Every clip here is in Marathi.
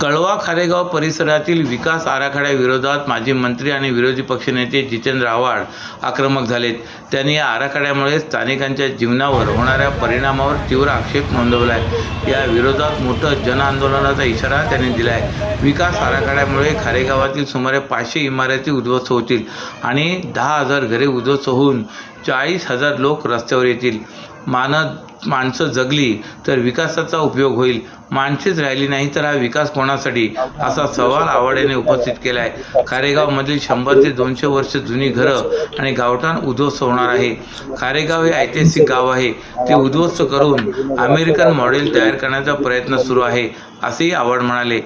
कळवा खारेगाव परिसरातील विकास आराखड्याविरोधात माजी मंत्री आणि विरोधी पक्षनेते जितेंद्र आव्हाड आक्रमक झालेत. त्यांनी या आराखड्यामुळे स्थानिकांच्या जीवनावर होणाऱ्या परिणामावर तीव्र आक्षेप नोंदवला आहे या विरोधात मोठं जनआंदोलनाचा इशारा त्यांनी दिला आहे विकास आराखड्यामुळे खारेगावातील सुमारे पाचशे इमारती उद्ध्वस्त होतील आणि दहा हजार घरे उद्ध्वस्त होऊन चाळीस हजार लोक रस्त्यावर येतील. मानद माणसं जगली तर विकासाचा उपयोग होईल. माणसेच राहिली नाही तर हा विकास कोणासाठी? असा सवाल आव्हाड उपस्थित केला आहे खारेगावमधील शंभर ते दोनशे वर्ष जुनी घरं आणि गावठाण उद्ध्वस्त होणार आहे. खारेगाव हे ऐतिहासिक गाव आहे. ते उद्ध्वस्त करून अमेरिकन मॉडेल तयार करण्याचा प्रयत्न सुरू आहे असेही आवड म्हणाले.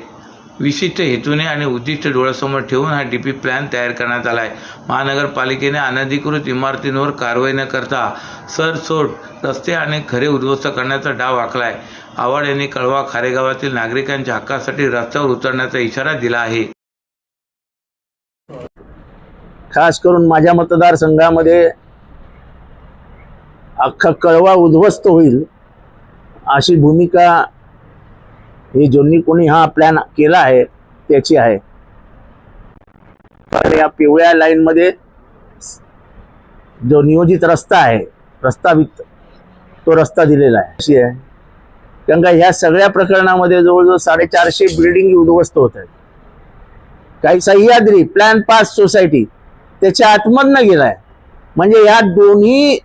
विशिष्ट हेतूने आणि उद्दिष्ट डोळ्यासमोर ठेवून हा डी पी प्लॅन तयार करण्यात आला आहे. महानगरपालिकेने अनधिकृत इमारतींवर कारवाई न करता सरसोट रस्ते आणि खरे उद्ध्वस्त करण्याचा डाव आखला आहे. आव्हाड यांनी कळवा खारेगावातील नागरिकांच्या हक्कासाठी रस्त्यावर उतरण्याचा इशारा दिला आहे. खास करून माझ्या मतदारसंघामध्ये अख्खा कळवा उद्ध्वस्त होईल अशी भूमिका हे ज्यांनी कोणी हा प्लॅन केला आहे त्याची आहे. तर या पिवळ्या लाईनमध्ये जो नियोजित रस्ता आहे रस्ता वित्त तो रस्ता दिलेला आहे. अशी आहे. कारण का ह्या सगळ्या प्रकरणामध्ये जवळजवळ साडेचारशे बिल्डिंग उद्ध्वस्त होत आहेत. काही सह्याद्री प्लॅन पास सोसायटी त्याच्या आतमधनं गेलाय. म्हणजे या दोन्ही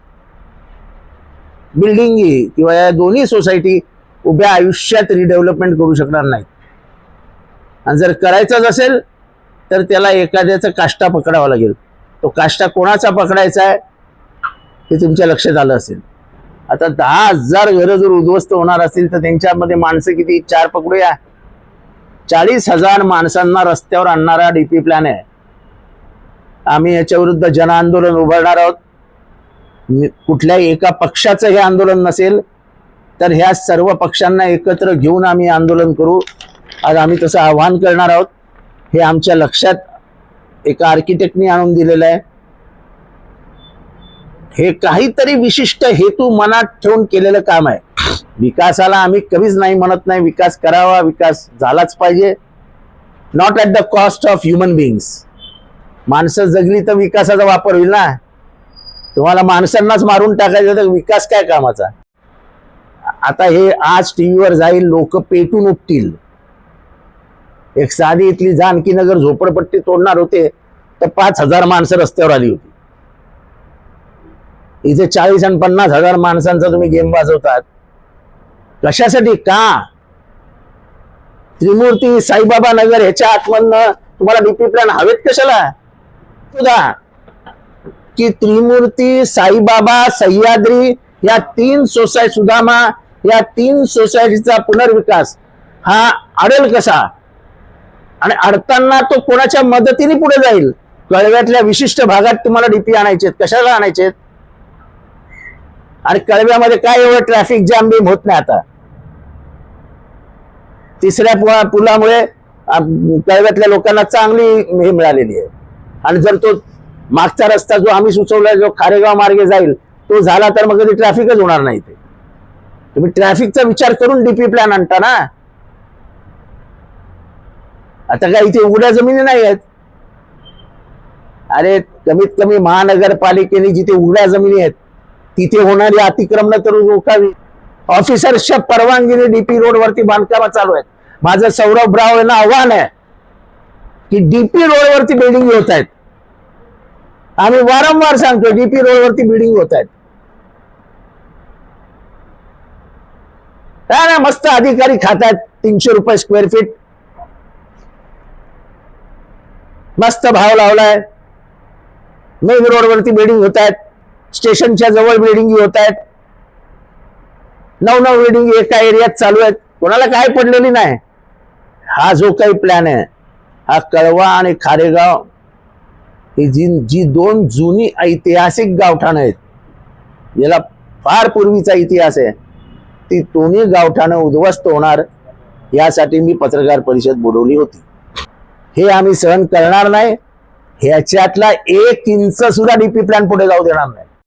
बिल्डिंगी किंवा या दोन्ही सोसायटी उभ्या आयुष्यात रिडेव्हलपमेंट करू शकणार नाहीत. आणि जर करायचंच असेल तर त्याला एखाद्याचा काष्टा पकडावा लागेल. तो काष्टा कोणाचा पकडायचा आहे हे तुमच्या लक्षात आलं असेल. आता दहा हजार घरं जर उद्ध्वस्त होणार असतील तर त्यांच्यामध्ये माणसं किती? चार पकडूया. चाळीस हजार माणसांना रस्त्यावर आणणारा डी पी प्लॅन आहे. आम्ही याच्याविरुद्ध जनआंदोलन उभारणार आहोत. कुठल्याही एका पक्षाचं हे आंदोलन नसेल तर ह्या सर्व पक्षांना एकत्र घेऊन आम्ही आंदोलन करू. आज आम्ही तसं आवाहन करणार आहोत. हे आमच्या लक्षात एका आर्किटेक्टनी आणून दिलेलं आहे. हे काहीतरी विशिष्ट हेतू मनात ठेवून केलेलं काम आहे. विकासाला आम्ही कमीच नाही म्हणत नाही. विकास करावा विकास झालाच पाहिजे. Not at the cost of human beings माणसं जगली तर विकासाचा वापर होईल ना. तुम्हाला माणसांनाच मारून टाकायचं तर विकास काय कामाचा? आता हे आज टीव्हीवर जाईल लोक पेटून उठतील एक साधी इथली जानकीनगर झोपडपट्टी तोडणार होते तर पाच हजार माणसं रस्त्यावर आली होती. इथे चाळीस आणि पन्नास हजार माणसांचा तुम्ही गेम वाजवतात. कशासाठी? का? त्रिमूर्ती साईबाबा नगर ह्याच्या आतमधनं तुम्हाला डीपी प्लॅन हवेत कशाला? तुझा की त्रिमूर्ती साईबाबा सह्याद्री या तीन सोसाय सुदामा या तीन सोसायटीचा पुनर्विकास हा अडेल कसा? आणि अडताना तो कोणाच्या मदतीने पुढे जाईल? कळव्यातल्या विशिष्ट भागात तुम्हाला डीपी आणायचे कशाला आणायचे आणि कळव्यामध्ये काय एवढं ट्रॅफिक जाम बीम होत नाही आता? तिसऱ्या पुलामुळे कळव्यातल्या लोकांना चांगली हे मिळालेली आहे. आणि जर तो मागचा रस्ता जो आम्ही सुचवला जो खारेगाव मार्गे जाईल तो झाला तर मग कधी ट्रॅफिकच होणार नाही ते तुम्ही ट्रॅफिकचा विचार करून डीपी प्लॅन आणता ना. आता काय इथे उघड्या जमिनी नाही आहेत अरे कमीत कमी महानगरपालिकेने जिथे उघड्या जमिनी आहेत तिथे होणारी अतिक्रमण तर रोखावी. ऑफिसर्सच्या परवानगीने डीपी रोड वरती बांधकाम चालू आहेत. माझं सौरभ ब्राव यांना आव्हान आहे की डीपी रोड वरती बिल्डिंग होत आहेत. आम्ही वारंवार सांगतो डीपी रोड वरती बिल्डिंग होत आहेत. काय ना मस्त अधिकारी खातात तीनशे रुपये स्क्वेअर फीट मस्त भाव लावलाय. मेन रोड वरती बिल्डिंग होत आहेत स्टेशनच्या जवळ बिल्डिंग होत आहेत नऊ नऊ बिल्डिंग एका एरियात चालू आहेत. कोणाला काय पडलेली नाही. हा जो काही प्लॅन आहे हा कळवा आणि खारेगाव. ही जी जी दोन जुनी ऐतिहासिक गावठाणं आहेत याला फार पूर्वीचा इतिहास आहे. ती दोन्ही गावठाणं उद्ध्वस्त होणार यासाठी मी पत्रकार परिषद बोलवली होती. हे आम्ही सहन करणार नाही ह्याच्यातला एक इंच सुद्धा डीपी प्लॅन पुढे जाऊ देणार नाही.